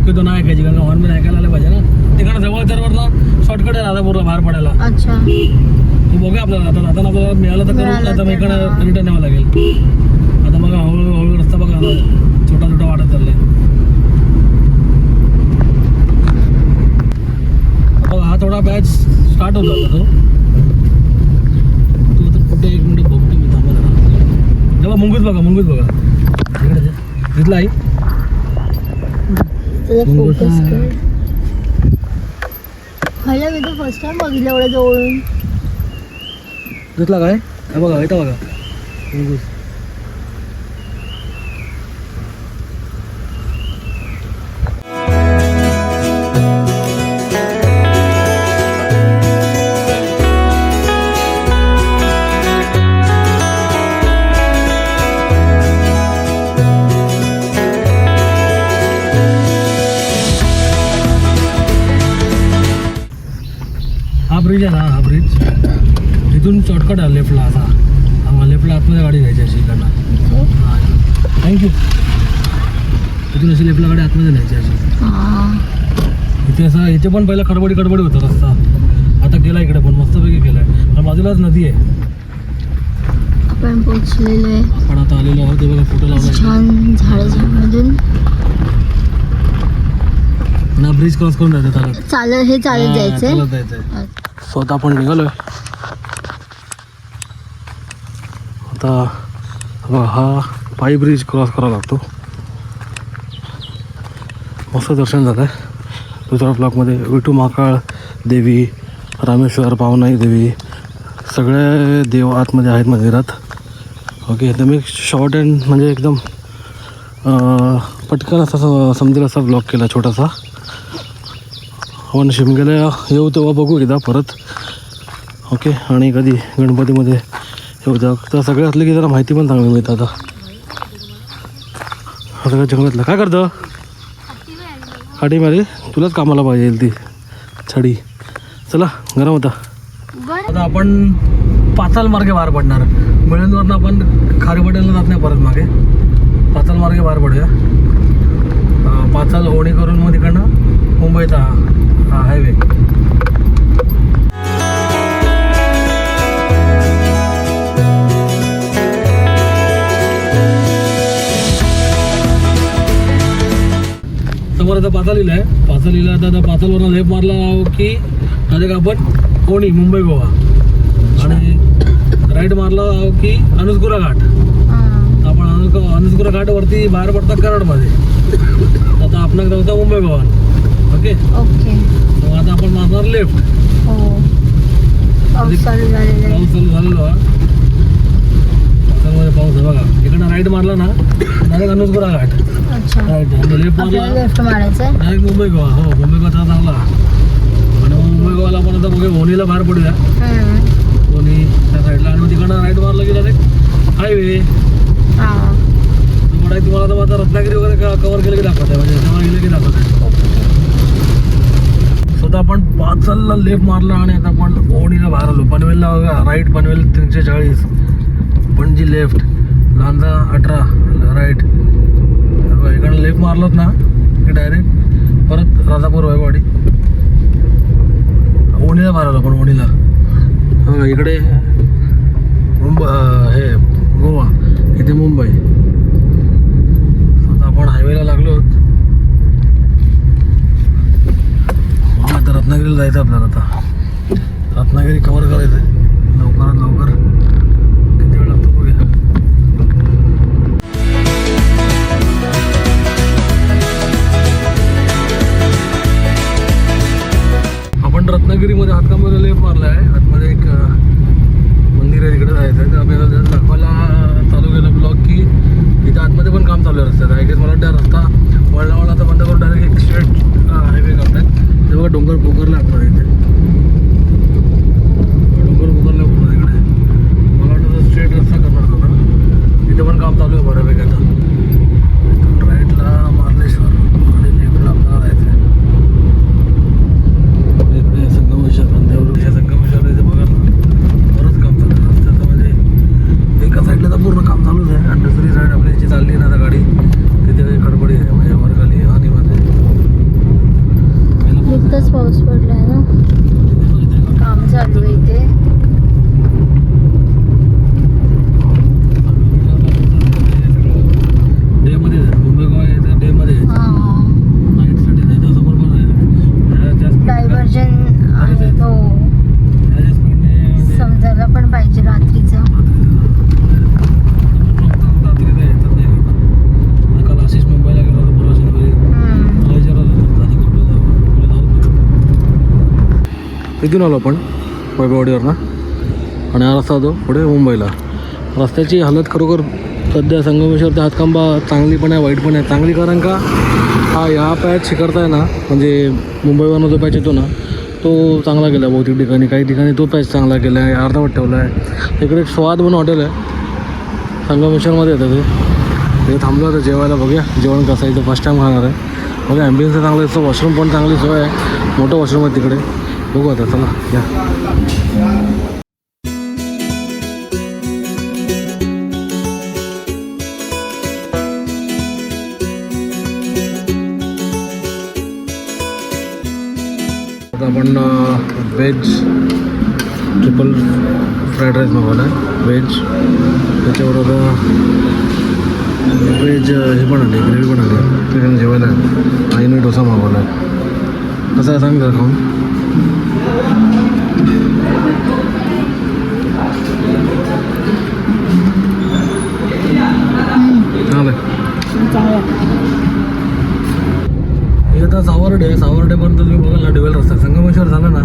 शक्यतो नाही ऐकायची कारण हॉर्न पण ऐकायला आलं पाहिजे ना. तिकडे जवळ तर वरनं शॉर्टकट आहे राधापूरला बाहेर पडायला. अच्छा. तू बघा आपल्याला आता आता आपल्याला मिळालं तर करू मिळालं आता तर इकडे. रिटर्न यावं लागेल. आता बघा हळूहळू हळू रस्ता बघा छोटा छोटा वाटत चाललाय. बघा हा थोडा बॅच स्टार्ट होतो आता तो. तू आता कुठे एक मिनिट बघतो मी थांबा जरा. जेव्हा मुंगूस बघा मुंगूस बघा. तिथला आहे त्याचा मुंगूस फोकस. कर. खायला मी तर फर्स्ट टाइम बघितलं एवढ्या जवळून. तिथला काय? बघा इथं बघा. आहे लेफ्टला असा. हा लेफ्टला आतमध्ये गाडी घ्यायची अशी इकडनं. हा थँक्यू तिथून अशी लेफ्टला गाडी आतमध्ये न्यायची अशी. हा. इथे असं इथे पण पहिला खडबडी खडबडी होता रस्ता. आता गेला इकडे पण मस्तपैकी केलाय. आणि बाजूलाच नदी आहे. आपण पोचलेलो आहे. आपण आता आलेलो आहोत बघा फोटो लावला छान ना ब्रिज क्रॉस करून जायचं चालत. चालत हे चालत जायचंय. स्वतः आपण निघालोय. आता बघा हा पायी ब्रिज क्रॉस करावा लागतो. मस्त दर्शन झालं आहे दुसऱ्या ब्लॉकमध्ये विठू महाकाळ देवी रामेश्वर पावनाई देवी सगळे देव आतमध्ये आहेत मंदिरात. ओके एकदम एक शॉर्ट अँड म्हणजे एकदम पटकन असा समजेल असा ब्लॉक केला छोटासा. आपण शिमग्याला येऊ तेव्हा बघू एकदा परत. ओके आणि कधी गणपतीमध्ये तर सगळे असले की जरा माहिती पण चांगली मिळतं आता. काय जंगलातलं. काय करतं? हाटीमध्ये तुलाच कामाला पाहिजे ती. छडी. चला गरम होता. आता आपण पाचाल मार्गे बाहेर पडणार. मिळूनवरनं आपण खारेपाट्याला जात नाही परत मागे. पाचाल मार्गे बाहेर पडूया. पाचाल होणी करून मग तिकडनं मुंबईचा हा हा हायवे. समोर आता पाचालीला आहे. पाचालीला आता आता पाचालवरनं लेप मारला की डायरेक्ट आपण कोणी? मुंबई गोवा आणि राईट मारला की अनुस्कुरा घाट. आपण अनुक अनुस्कुरा घाटवरती बाहेर पडतात कराडमध्ये. आता आपण जाऊचा मुंबई गोवा ओके? ओके. मग आता आपण मारणार लेफ्ट. हो. पाऊस चालू झालेला पाऊस आहे. बघा. इकडनं राईट मारला ना डायरेक्ट अनुस्कुरा घाट. अच्छा. लेफ्ट आपल्याला मारला लेफ्ट मारायचं आहे डायरेक्ट मुंबई गोवा हो मुंबई गोवा चांगला. आणि मुंबई गोवाला आपण आता बघूया होणीला बाहेर पडूया. होणी त्या साईडला आणि मग तिकडनं राईट मारला की डायरेक्ट हायवे तुम्हाला तुम्हाला तर आता रत्नागिरी वगैरे कवर केलं की दाखवत आहे म्हणजे गेलं की दाखवत आहे स्वतः आपण पाचलला लेफ्ट मारला आणि आता आपण ओणीला बाहेर आलो. पनवेलला बघा राईट पनवेल तीनशे चाळीस. पणजी लेफ्ट लांजा अठरा राईट इकडं लेफ्ट मारलात ना की डायरेक्ट परत राजापूर वायवाडी ओणीला बाहेर पण ओणीला. बघा इकडे मुंबई हे गोवा इथे मुंबई. आता आपण हायवेला लागलो आहोत. आता रत्नागिरीला जायचं आपल्याला आता. रत्नागिरी कवर करायचं रत्नागिरीमध्ये हातकामध्ये लेप मारला आहे आतमध्ये एक मंदिर आहे तिकडे जायचं आहे. तर आपल्याला जर दाखवायला चालू केलं ब्लॉग की इथे आतमध्ये पण काम चालू आहे रस्त्यात आय गेस मला वाटतं हा रस्ता वळला वळला तर बंद करून डायरेक्ट एक स्ट्रेट हायवे करतायत ते बघा डोंगर पोखरला आतमध्ये इथे डोंगर पोखरला पूर्ण तिकडे घेऊन आलो आपण वैभववाडीवरनं. आणि हा रस्ता होतो पुढे मुंबईला. रस्त्याची हालत खरोखर सध्या संगमेश्वर हातकांबा चांगली पण आहे वाईट पण आहे. चांगली कारण का? हा या पॅच शिकरता ना म्हणजे मुंबईवरनं जो पॅच येतो ना तो चांगला गेला आहे बहुतेक ठिकाणी. काही ठिकाणी तो पॅच चांगला केला आहे अर्धवट ठेवला आहे. इकडे एक स्वाद म्हणून हॉटेल आहे. संगमेश्वरमध्ये येतं ते. ते होतं जेवायला बघूया. जेवण कसं आहे फर्स्ट टाईम खाणार आहे. बघा ॲम्बियन्स चांगलं आहे वॉशरूम पण चांगली सोय आहे. मोठं वॉशरूम आहे तिकडे. बघू आता चला या आता आपण व्हेज ट्रिपल फ्राईड राईस मागवला आहे व्हेज त्याच्याबरोबर व्हेज हे पण आले ग्रेव्ही पण आली. त्याच्यानं जेवायला आहे. आईने डोसा मागवला आहे कसं आहे सांग जरा खाऊन. सावर्डे सावर्डेपर्यंत तुम्ही बघाल ना डिवेल रस्ता संगमेश्वर झाला ना?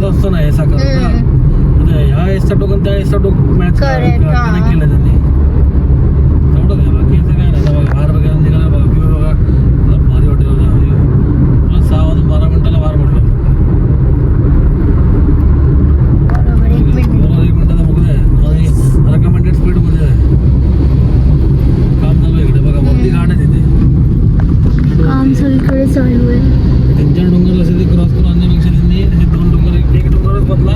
करत असतो ना एस करत हम्म. म्हणजे ह्या एसचा टोकन त्या एसचा टोक मॅच हा. कनेक्ट केलं त्यांनी तेवढंच आहे बाकी याचं काय नाही आता बघा बाहेर वगैरे निघाला बघा व्ह्यू बघा आता भारी हॉटेल होता व्ह्यू सहा वाजून बारा मिनिटाला बाहेर पडलो बरोबर एक मिनिट बरोबर एक मिनिटाचा बोगदा आहे आणि रेकमेंडेड स्पीडमध्ये आहे काम चालू आहे इकडे बघा वरती घाट आहे तिथे काम घाट वरती आहे. सगळीकडे चालू आहे तीन चार डोंगर असे ते क्रॉस करून आणण्यापेक्षा त्यांनी हे दोन डोंगर एक एक डोंगरच बदला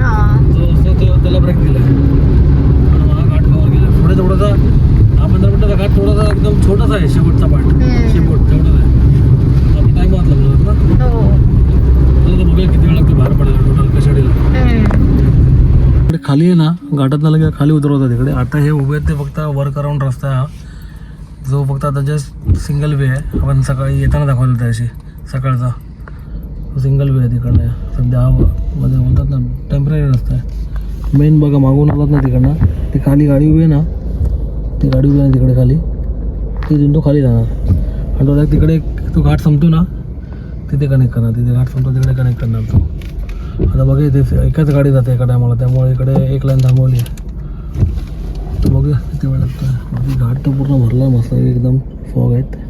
हा जो असतो तो त्याला ब्रेक दिला आणि हा घाट कव्हर केला पुढे थोडासा दहा पंधरा मिनिटाचा घाट थोडासा एकदम छोटासा आहे शेवटचा पार्ट. शेवट तेवढाच आहे. आपण टाईम वाचला बरोबर ना? हो. बघूया किती वेळ लागतो बाहेर पडायला टोटल कशाडीला. इकडे खाली आहे ना घाटात लगे खाली उतरवतात तिकडे आता हे उभे आहेत ते फक्त वर्क अराउंड रस्ता आहे हा. जो फक्त आता जस्ट सिंगल वे आहे. आपण सकाळी येताना दाखवला त्याशी सकाळचा. सिंगल वे आहे तिकडनं. सध्या हा मध्ये बोलतात ना टेंपररी रस्ता आहे. मेन बघा मागून आलात ना तिकडनं. ती खाली गाडी उभी आहे ना ती गाडी उभी आहे तिकडे खाली. तिथून तो खाली जाणार. आणि तो तिकडे तो घाट संपतो ना तिथे कनेक्ट करणार. तिथे घाट संपतो तिकडे कनेक्ट करणार तो. आता बघा इथे एकाच गाडी जाते एका टायमाला त्यामुळे इकडे एक लाईन थांबवली आहे. तर बघूया किती वेळ लागतो बाकी घाट तर पूर्ण भरला मस्त एकदम फॉग आहेत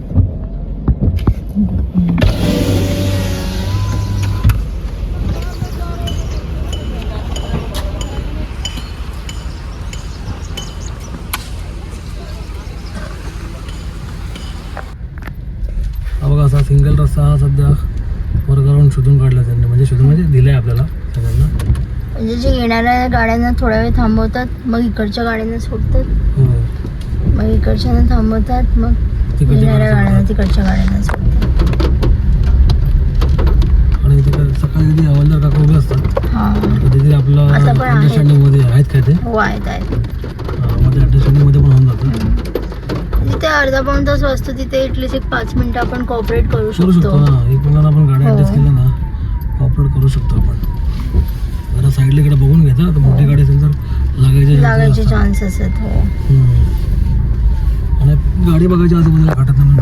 हा बघा असा सिंगल रस्ता हा सध्या वर करून शोधून काढला त्यांनी. म्हणजे शोधून म्हणजे दिलाय आपल्याला सगळ्यांना. म्हणजे जे येणाऱ्या गाड्यांना थोडा वेळ थांबवतात मग इकडच्या गाड्यांना सोडतात. हो. मग इकडच्यांना थांबवतात मग तिकडच्या येणाऱ्या गाड्या गाड्यांना तिकडच्या गाड्यांना सोडतात. आणि तिकडे सकाळी कधी हवालदार काका उभे असतात. हा. कधीतरी आपलं पण आहेत. अंडरस्टँडिंगमध्ये आहेत काय ते? हो आहेत हा, मध्ये पण होऊन जातं. जिथे अर्धा पाऊण तास वाजतो तिथे एटलीस्ट एक पाच मिनिटं आपण कॉपरेट करू करू शकतो शकतो ना आपण गाडी हो. ऍडजस्ट केलं ना ऑपरेट करू शकतो आपण जरा साईडला इकडे बघून घ्यायचं आता मोठी गाडी असेल तर लागायचे chances लागायचे असतात. चान्सेस आहेत हो हम्म. आणि गाडी बघायच्या आजूबाजूला घाटात नाही